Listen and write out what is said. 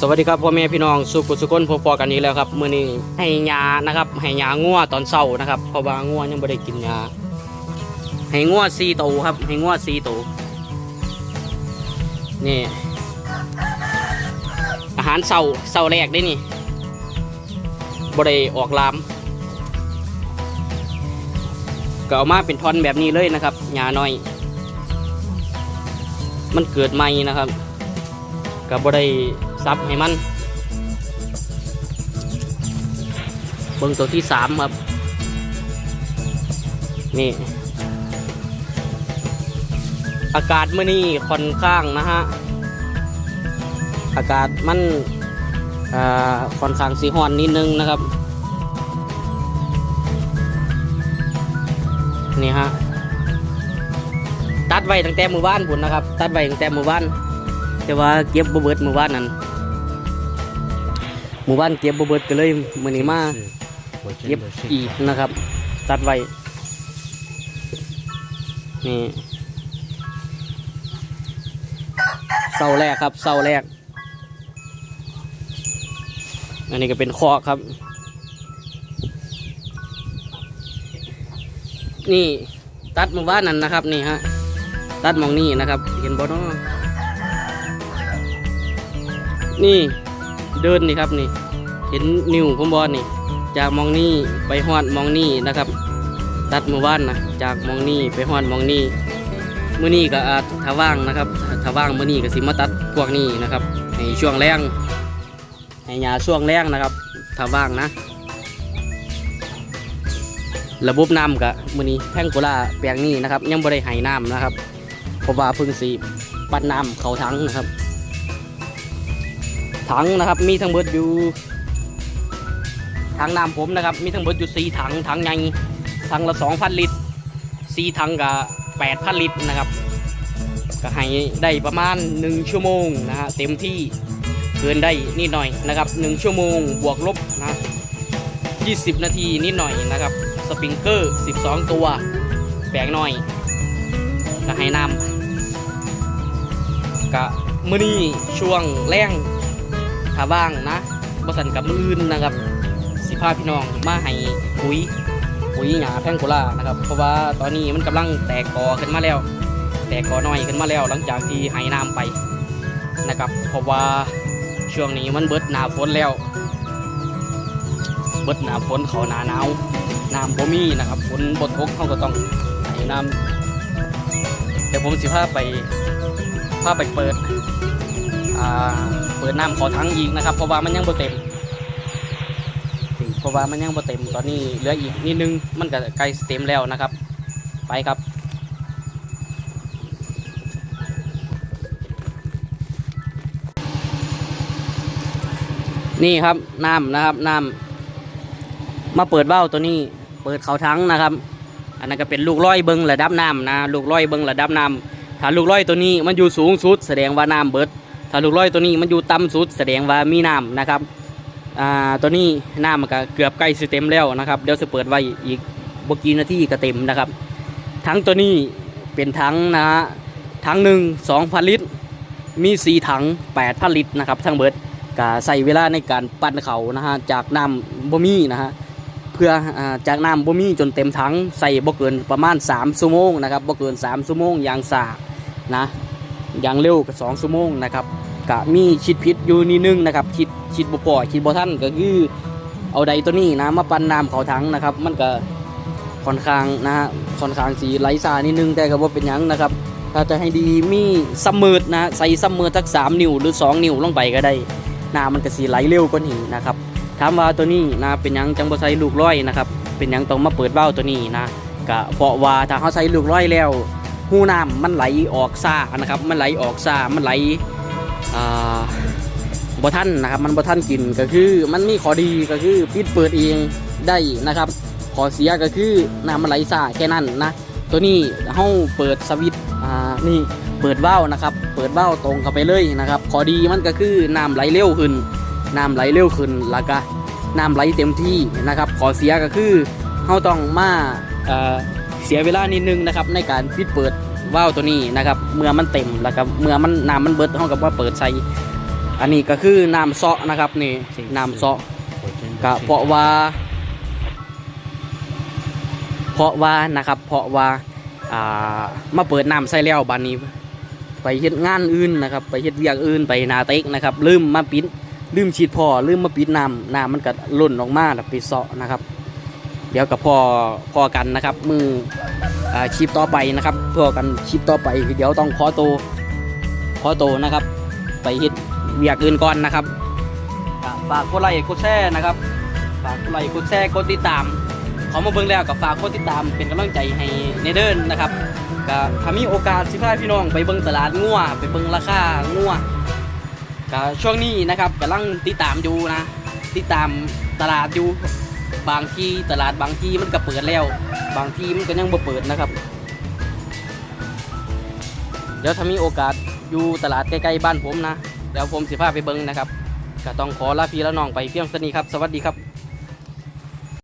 สวัสดีครับพ่อแม่พี่น้องสุขุสุขนพบๆกันอีกแล้วครับมื้อนี้ให้ยานะครับให้ยางัวตอนเช้านะครับเพราะว่างัวยังไม่ได้กินยาให้งัวสี่ตัวครับให้งัวสี่ตัวนี่อาหารเช้าเช้าแรกได้นี่บ่ได้ออกลามก็เอามาเป็นท่อนแบบนี้เลยนะครับยาน้อย มันเกิดใหม่นะครับก็บ่ได้ ซับให้มัน เบิ่งตัวที่สามครับ นี่ อากาศเมื่อนี้ค่อนข้างนะฮะ อากาศมันค่อนข้างสีฮ้อนนิดนึงนะครับ นี่ฮะตัดไว้ตั้งแต่หมู่บ้านพุ่นนะครับ ตัดไว้ตั้งแต่หมู่บ้าน แต่ว่าเก็บบ่เบิดหมู่บ้านนั้น หมู่บ้านเก็บบ่เบิดก็เลยมื้อนี้มาเก็บอีกนะครับ ตัดไว้นี่เสาแรกครับเสาแรก อันนี้ก็เป็นคอกครับ นี่ตัดหมู่บ้านนั้นนะครับนี่ฮะตัดหมองนี่นะครับเห็นบ่เนาะนี่ เดินนี่ครับนี่ เห็นนิวผมบอลนี่ จากมองนี่ไปฮอดมองนี่นะครับ ตัดหมู่บ้านนะจากมองนี่ไปฮอดมองนี่มื้อนี้ก็อาจถ้าว่างนะครับถ้าว่างมื้อนี้ก็สิมาตัดพวกนี้นะครับให้ช่วงแรงให้ยาช่วงแรงนะครับถ้าว่างนะ ระบบน้ำกะมื้อนี้แพงโกลาแปลงนี้นะครับ ยังบ่ได้ให้น้ำนะครับเพราะว่าพิ่งสิปัดน้ำเขาถังนะครับ ถังนะครับ มีทั้งเบิดอยู่ถังน้ำผมนะครับ มีทั้งเบิดอยู่สี่ถังถังใหญ่ถังละสองพันลิตรสี่ถังกับแปดพันลิตรนะครับก็ให้ได้ประมาณหนึ่งชั่วโมงนะฮะเต็มที่เกินได้นิดหน่อยนะครับหนึ่งชั่วโมงบวกลบนะยี่สิบนาทีนิดหน่อยนะครับสปริงเกอร์สิบสองตัวแปลงหน่อยก็ให้น้ำกะมือนี้ช่วงแรง ถ้าว่างนะบสันกับมืออื่นนะครับ สิพาพี่น้องมาให้ปุ๋ยปุ๋ยหยาแพงโกลานะครับ เพราะว่าตอนนี้มันกำลังแตกกอขึ้นมาแล้ว แตกกอน้อยขึ้นมาแล้ว หลังจากที่ให้น้ำไปนะครับ เพราะว่าช่วงนี้มันเบิดหนาฝนแล้ว เบิดหนาฝนเขาหนาหนาวน้ำบ่มีนะครับฝนบดทกเขาก็ต้องให้น้ำเดี๋ยวผมสิพาไปพาไปเปิดอ่า เปิดน้ำขอทั้งอีกนะครับ เพราะว่ามันยังบ่เต็ม เพราะว่ามันยังบ่เต็มตอนนี้เหลืออีกนิดนึงมันก็ใกล้เต็มแล้วนะครับ ไปครับนี่ครับน้ำนะครับน้ำมาเปิดเบ้าตัวนี้ เปิดเขาทั้งนะครับ อันนั้นก็เป็นลูกร้อยเบิงระดับน้ำนะ ลูกร้อยเบิงระดับน้ำถ้าลูกร้อยตัวนี้มันอยู่สูงสุด แสดงว่าน้ำเบิด ถ้าลูกร้อยตัวนี้มันอยู่ต่ำสุดแสดงว่ามีน้ำนะครับอ่าตัวนี้น้ำมันก็เกือบใกล้สิเต็มแล้วนะครับเดี๋ยวจะเปิดไว้อีกบกีนาทีก็เต็มนะครับ ทั้งตัวนี้เป็นทั้งนะฮะทั้งหนึ่งสองพันลิตร มีสีถังแปดพันลิตรนะครับทั้งเบิดก็ใส่เวลาในการปั้นเขานะฮะจากน้ำบ่มีนะฮะเพื่ออจากน้ำบ่มีจนเต็มถังใส่บ่เกินประมาณ3ชั่วโมงนะครับบ่เกิน3ชั่วโมงอย่างสานะ อย่างเร็วก็สองชั่วโมงนะครับกะมีชิดพิษอยู่นิดนึงนะครับชิดชิดบ่ปล่อยชิดบ่ทันก็คือเอาใดตัวนี้นะมาปั่นน้ำเขาถังนะครับ มันก็ค่อนข้างนะฮะค่อนข้างสีไหลสานิดนึงแต่ก็บ่เป็นยังนะครับ ถ้าจะให้ดีมีซัมเมอนะใส่ซัมเมอร์ทัก3นิ้วหรือ2นิ้วลงไปก็ได้น้ำมันก็สีไหลเร็วกว่านี้นะครับถามว่าตัวนี้นะเป็นยังจังบ่ใส่ลูกร้อยนะครับเป็นยังต้องมาเปิดเบ้าตัวนี้นะก็เพราะว่าถ้าเขาใส่ลูกร้อยแล้ว หูน้ำมันไหลออกซ่านะครับ มันไหลออกซ่ามันไหลบ่ท่านนะครับ มันบ่ท่านกินก็คือมันมีข้อดีก็คือปิดเปิดเองได้นะครับข้อเสียก็คือน้ำมันไหลซ่าแค่นั้นนะตัวนี้เฮาเปิดสวิตอ่านี่เปิดว่าวนะครับ เปิดว่าวตรงเข้าไปเลยนะครับข้อดีมันก็คือน้ำไหลเร็วขึ้นน้ำไหลเร็วขึ้นแล้วก็น้ำไหลเต็มที่นะครับข้อเสียก็คือเฮาต้องมาเอ่อ เสียเวลานิดนึงนะครับในการปิดเปิดว่าวตัวนี้นะครับเมื่อมันเต็มแล้วก็เมื่อมันน้ำมันเบิดเท่ากับว่าเปิดใส่อันนี้ก็คือน้ำเซาะนะครับนี่น้ำเซาะก็เพราะว่า เพราะว่านะครับเพราะว่าอ่ามาเปิดน้ำใส่แล้วบานนี้ ไปเฮ็ดงานอื่นนะครับ ไปเฮ็ดเวียกอื่นไปนาเต็กนะครับลืมมาปิดลืมฉีดพอลืมมาปิดน้ำน้ำมันก็ล่นออกมาแล้วไปเซาะนะครับ เดี๋ยวกับพอพ่อกันนะครับ มืออาคลิปต่อไปนะครับพ่อกันคลิปต่อไปเดี๋ยวต้องขอโตวขอโตวนะครับ ไปฮ็ดเวียกอื่นก่อนนะครับฝากกดไลค์กดแชร์นะครับฝากกดไลค์กดแชร์กดติดตามขามาเบิ่งแล้วก็ฝากกดติดตามเป็นกำลังใจให้ในเดินนะครับก็ถ้ามีโอกาสสิพาพี่น้องไปเบิ่งตลาดงัวไปเบิ่งราคางัวก็ช่วงนี้นะครับกำลังติดตามอยู่นะ ติดตามตลาดอยู่ บางที่ตลาดบางที่มันก็เปิดแล้ว บางที่มันก็ยังบ่เปิดนะครับ เดี๋ยวถ้ามีโอกาสอยู่ตลาดใกล้ๆบ้านผมนะเดี๋ยวผมสิพาไปเบิ่งนะครับก็ต้องขอลาพี่และน้องไปเพียงสนี้ครับ สวัสดีครับ